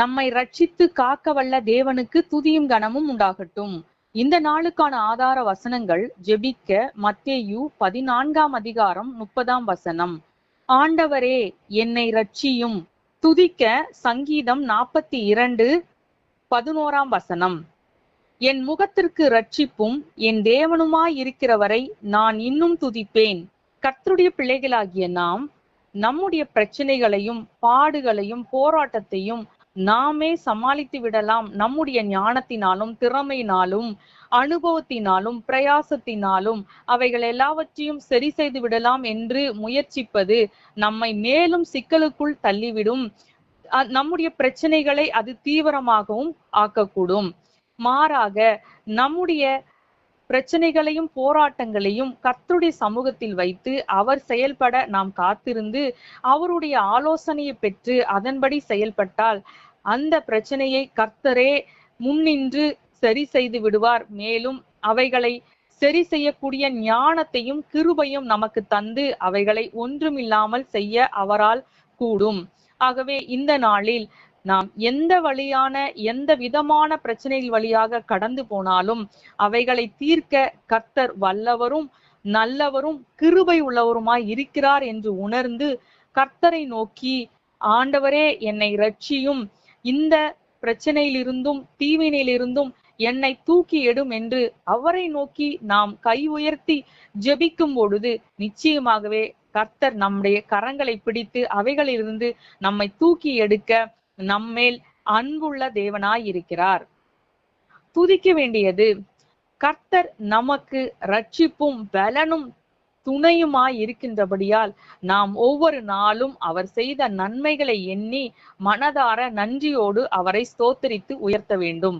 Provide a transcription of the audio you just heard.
நம்மை ரட்சித்து காக்க வல்ல தேவனுக்கு துதியும் கனமும் உண்டாகட்டும். இந்த நாளுக்கான ஆதார வசனங்கள் ஜெபிக்க மத்தேயு பதினான்காம் அதிகாரம் முப்பதாம் வசனம். ஆண்டவரே என்னை ரட்சியும். துதிக்க சங்கீதம் நாற்பத்தி இரண்டு பதினோராம் வசனம். என் முகத்திற்கு ரட்சிப்பும் என் தேவனுமாய் இருக்கிறவரை நான் இன்னும் துதிப்பேன். கர்த்தருடைய பிள்ளைகளாகிய நாம் நம்முடைய பிரச்சனைகளையும் பாடுகளையும் போராட்டத்தையும் நாமே சமாளித்து விடலாம் நம்முடைய ஞானத்தினாலும் திறமையினாலும் அனுபவத்தினாலும் பிரயாசத்தினாலும் அவைகள் எல்லாவற்றையும் சரி செய்து விடலாம் என்று முயற்சிப்பது நம்மை மேலும் சிக்கலுக்குள் தள்ளிவிடும். நம்முடைய பிரச்சனைகளை அது தீவிரமாகவும் ஆக்கக்கூடும். மாறாக நம்முடைய பிரச்சனைகளையும் போராட்டங்களையும் கர்த்தருடைய சமூகத்தில் வைத்து அவர் செயல்பட நாம் காத்திருந்து அவருடைய ஆலோசனையை பெற்று அதன்படி செயல்பட்டால் அந்த பிரச்சனையை கர்த்தரே முன்னின்று சரி செய்து விடுவார். மேலும் அவைகளை சரி செய்யக்கூடிய ஞானத்தையும் கிருபையும் நமக்கு தந்து அவைகளை ஒன்றுமில்லாமல் செய்ய அவரால் கூடும். ஆகவே இந்த நாளில் நாம் எந்த வழியான எந்த விதமான பிரச்சனைகள் வழியாக கடந்து போனாலும் அவைகளை தீர்க்க கர்த்தர் வல்லவரும் நல்லவரும் கிருபை உள்ளவருமாய் இருக்கிறார் என்று உணர்ந்து கர்த்தரை நோக்கி ஆண்டவரே என்னை ரட்சியும் இந்த பிரச்சனையிலிருந்தும் தீவினையிலிருந்தும் என்னை தூக்கி எடும் என்று அவரை நோக்கி நாம் கை உயர்த்தி ஜெபிக்கும் பொழுது நிச்சயமாகவே கர்த்தர் நம்முடைய கரங்களை பிடித்து அவைகளிலிருந்து நம்மை தூக்கி எடுக்க நம்மேல் அன்புள்ள தேவனாயிருக்கிறார். துதிக்க வேண்டியது கர்த்தர் நமக்கு ரட்சிப்பும் பலனும் துணையுமாய் இருக்கின்றபடியால் நாம் ஒவ்வொரு நாளும் அவர் செய்த நன்மைகளை எண்ணி மனதார நன்றியோடு அவரை ஸ்தோத்தரித்து உயர்த்த வேண்டும்.